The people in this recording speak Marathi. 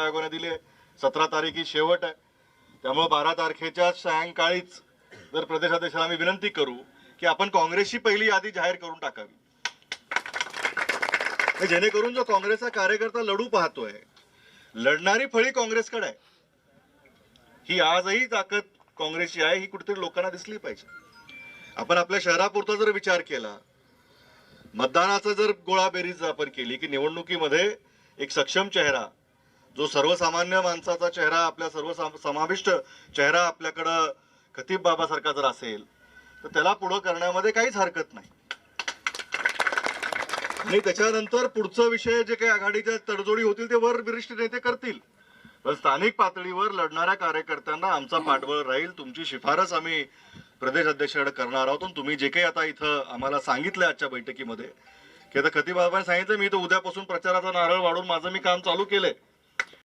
आयोगाने दिली. आहे सतरा तारीख ही शेवट आहे. त्यामुळे बारा तारखेच्या सायंकाळीच जर प्रदेशाध्यक्षाला आम्ही विनंती करू की आपण काँग्रेसची पहिली यादी जाहीर करून टाकावी. जेणेकरून जो काँग्रेसचा कार्यकर्ता लढू पाहतोय लढणारी फळी काँग्रेसकडे आहे. ही आजही ताकद काँग्रेसची आहे ही कुठेतरी लोकांना दिसली पाहिजे. आपण आपल्या शहरापुरता जर विचार केला मतदानाचा जर गोळाबेरीज आपण केली की निवडणुकीमध्ये एक सक्षम चेहरा जो सर्वसामान्य माणसाचा चेहरा आपल्या सर्व समाविष्ट चेहरा आपल्याकडं खतीब बाबासारखा जर असेल तर त्याला पुढं करण्यामध्ये काहीच हरकत नाही. आणि त्याच्यानंतर पुढचं विषय जे काही आघाडीच्या तडजोडी होतील ते वर वरिष्ठ नेते करतील. पण स्थानिक पातळीवर लढणाऱ्या कार्यकर्त्यांना आमचा पाठबळ राहील. तुमची शिफारस आम्ही प्रदेश अध्यक्षाकडे करणार आहोत. तुम्ही जे काही आता इथं आम्हाला सांगितलं आजच्या बैठकीमध्ये की आता खतीब सांगितलं मी तर उद्यापासून प्रचाराचा नारळ वाढून माझं मी काम चालू केलंय.